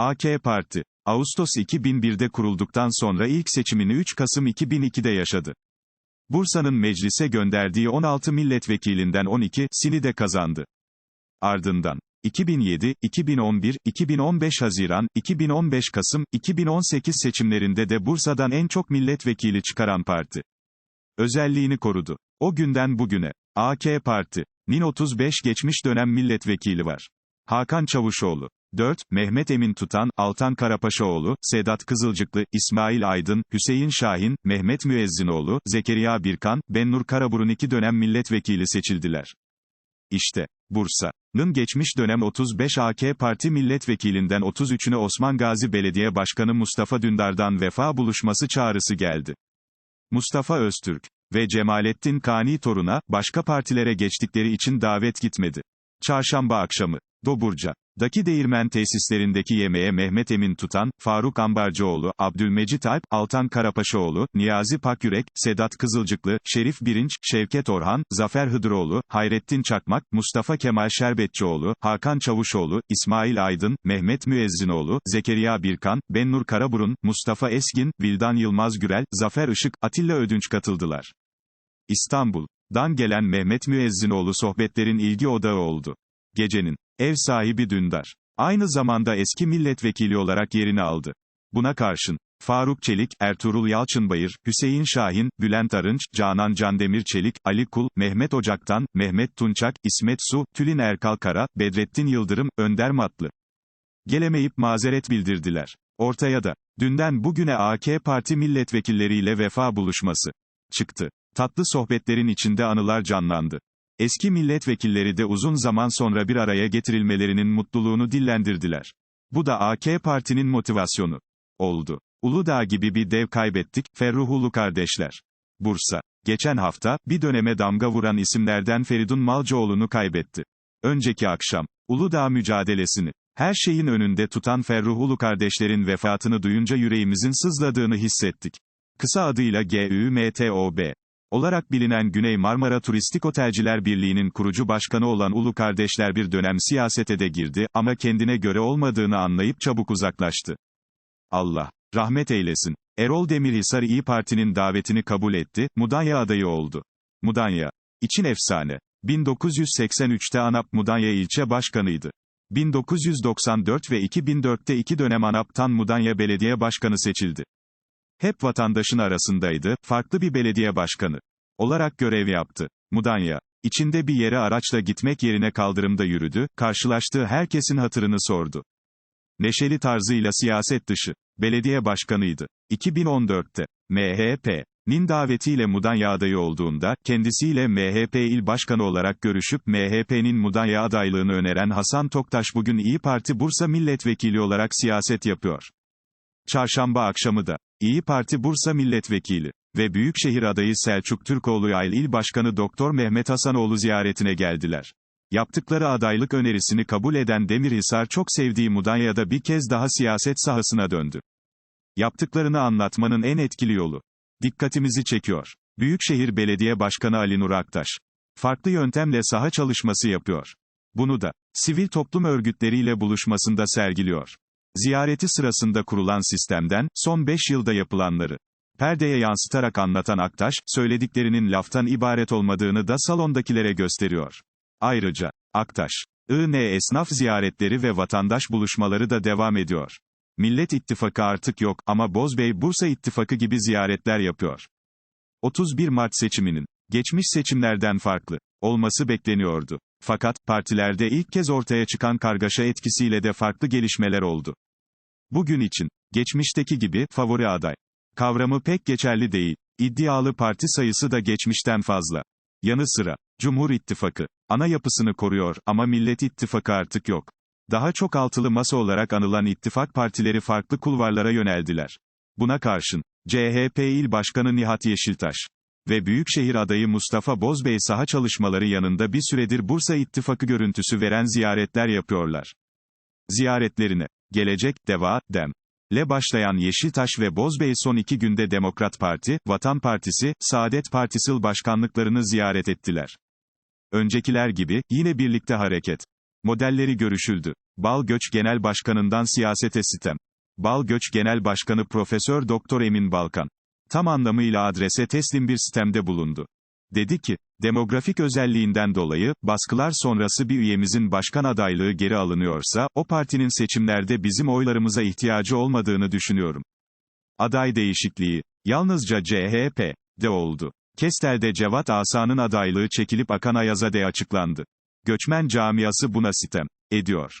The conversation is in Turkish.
AK Parti, Ağustos 2001'de kurulduktan sonra ilk seçimini 3 Kasım 2002'de yaşadı. Bursa'nın meclise gönderdiği 16 milletvekilinden 12'sini de kazandı. Ardından, 2007, 2011, 2015 Haziran, 2015 Kasım, 2018 seçimlerinde de Bursa'dan en çok milletvekili çıkaran parti. Özelliğini korudu. O günden bugüne, AK Parti, nin 35 geçmiş dönem milletvekili var. Hakan Çavuşoğlu. 4. Mehmet Emin Tutan, Altan Karapaşaoğlu, Sedat Kızılcıklı, İsmail Aydın, Hüseyin Şahin, Mehmet Müezzinoğlu, Zekeriya Birkan, Bennur Karaburun iki dönem milletvekili seçildiler. İşte, Bursa'nın geçmiş dönem 35 AK Parti milletvekilinden 33'üne Osman Gazi Belediye Başkanı Mustafa Dündar'dan vefa buluşması çağrısı geldi. Mustafa Öztürk ve Cemalettin Kani Torun'a, başka partilere geçtikleri için davet gitmedi. Çarşamba akşamı, Doburca, Daki değirmen tesislerindeki yemeğe Mehmet Emin Tutan, Faruk Ambarcıoğlu, Abdülmecit Alp, Altan Karapaşaoğlu, Niyazi Pakyürek, Sedat Kızılcıklı, Şerif Birinç, Şevket Orhan, Zafer Hıdıroğlu, Hayrettin Çakmak, Mustafa Kemal Şerbetçioğlu, Hakan Çavuşoğlu, İsmail Aydın, Mehmet Müezzinoğlu, Zekeriya Birkan, Bennur Karaburun, Mustafa Esgin, Vildan Yılmaz Gürel, Zafer Işık, Atilla Ödünç katıldılar. İstanbul'dan gelen Mehmet Müezzinoğlu sohbetlerin ilgi odağı oldu. Gecenin ev sahibi Dündar. Aynı zamanda eski milletvekili olarak yerini aldı. Buna karşın, Faruk Çelik, Ertuğrul Yalçınbayır, Hüseyin Şahin, Bülent Arınç, Canan Candemir Çelik, Ali Kul, Mehmet Ocaktan, Mehmet Tunçak, İsmet Su, Tülin Erkal Kara, Bedrettin Yıldırım, Önder Matlı. Gelemeyip mazeret bildirdiler. Ortaya da, dünden bugüne AK Parti milletvekilleriyle vefa buluşması çıktı. Tatlı sohbetlerin içinde anılar canlandı. Eski milletvekilleri de uzun zaman sonra bir araya getirilmelerinin mutluluğunu dillendirdiler. Bu da AK Parti'nin motivasyonu oldu. Uludağ gibi bir dev kaybettik, Ferruhulu kardeşler. Bursa. Geçen hafta, bir döneme damga vuran isimlerden Feridun Malcıoğlu'nu kaybetti. Önceki akşam, Uludağ mücadelesini, her şeyin önünde tutan Ferruhulu kardeşlerin vefatını duyunca yüreğimizin sızladığını hissettik. Kısa adıyla GÜMTOB olarak bilinen Güney Marmara Turistik Otelciler Birliği'nin kurucu başkanı olan Ulu kardeşler bir dönem siyasete de girdi ama kendine göre olmadığını anlayıp çabuk uzaklaştı. Allah rahmet eylesin. Erol Demirhisar İyi Parti'nin davetini kabul etti, Mudanya adayı oldu. Mudanya için efsane. 1983'te ANAP Mudanya ilçe başkanıydı. 1994 ve 2004'te iki dönem ANAP'tan Mudanya Belediye Başkanı seçildi. Hep vatandaşın arasındaydı, farklı bir belediye başkanı olarak görev yaptı. Mudanya, içinde bir yere araçla gitmek yerine kaldırımda yürüdü, karşılaştığı herkesin hatırını sordu. Neşeli tarzıyla siyaset dışı, belediye başkanıydı. 2014'te, MHP, nin davetiyle Mudanya adayı olduğunda, kendisiyle MHP il başkanı olarak görüşüp MHP'nin Mudanya adaylığını öneren Hasan Toktaş bugün İyi Parti Bursa milletvekili olarak siyaset yapıyor. Çarşamba akşamı da, İyi Parti Bursa Milletvekili ve Büyükşehir adayı Selçuk Türkoğlu Yayl İl Başkanı Doktor Mehmet Hasanoğlu ziyaretine geldiler. Yaptıkları adaylık önerisini kabul eden Demirhisar çok sevdiği Mudanya'da bir kez daha siyaset sahasına döndü. Yaptıklarını anlatmanın en etkili yolu. Dikkatimizi çekiyor. Büyükşehir Belediye Başkanı Ali Nur Aktaş. Farklı yöntemle saha çalışması yapıyor. Bunu da, sivil toplum örgütleriyle buluşmasında sergiliyor. Ziyareti sırasında kurulan sistemden, son 5 yılda yapılanları, perdeye yansıtarak anlatan Aktaş, söylediklerinin laftan ibaret olmadığını da salondakilere gösteriyor. Ayrıca, Aktaş, IN esnaf ziyaretleri ve vatandaş buluşmaları da devam ediyor. Millet İttifakı artık yok ama Bozbey Bursa İttifakı gibi ziyaretler yapıyor. 31 Mart seçiminin, geçmiş seçimlerden farklı, olması bekleniyordu. Fakat, partilerde ilk kez ortaya çıkan kargaşa etkisiyle de farklı gelişmeler oldu. Bugün için, geçmişteki gibi, favori aday. Kavramı pek geçerli değil. İddialı parti sayısı da geçmişten fazla. Yanı sıra, Cumhur İttifakı, ana yapısını koruyor ama Millet İttifakı artık yok. Daha çok altılı masa olarak anılan ittifak partileri farklı kulvarlara yöneldiler. Buna karşın, CHP İl Başkanı Nihat Yeşiltaş ve Büyükşehir adayı Mustafa Bozbey saha çalışmaları yanında bir süredir Bursa İttifakı görüntüsü veren ziyaretler yapıyorlar. Ziyaretlerine, Gelecek, Deva, Dem. Le başlayan Yeşiltaş ve Bozbey son iki günde Demokrat Parti, Vatan Partisi, Saadet Partisi başkanlıklarını ziyaret ettiler. Öncekiler gibi, yine birlikte hareket. Modelleri görüşüldü. Bal Göç Genel Başkanı'ndan siyasete sitem. Bal Göç Genel Başkanı Profesör Doktor Emin Balkan. Tam anlamıyla adrese teslim bir sistemde bulundu. Dedi ki, demografik özelliğinden dolayı, baskılar sonrası bir üyemizin başkan adaylığı geri alınıyorsa, o partinin seçimlerde bizim oylarımıza ihtiyacı olmadığını düşünüyorum. Aday değişikliği, yalnızca CHP'de oldu. Kestel'de Cevat Asa'nın adaylığı çekilip Akan Ayazade açıklandı. Göçmen camiası buna sitem ediyor.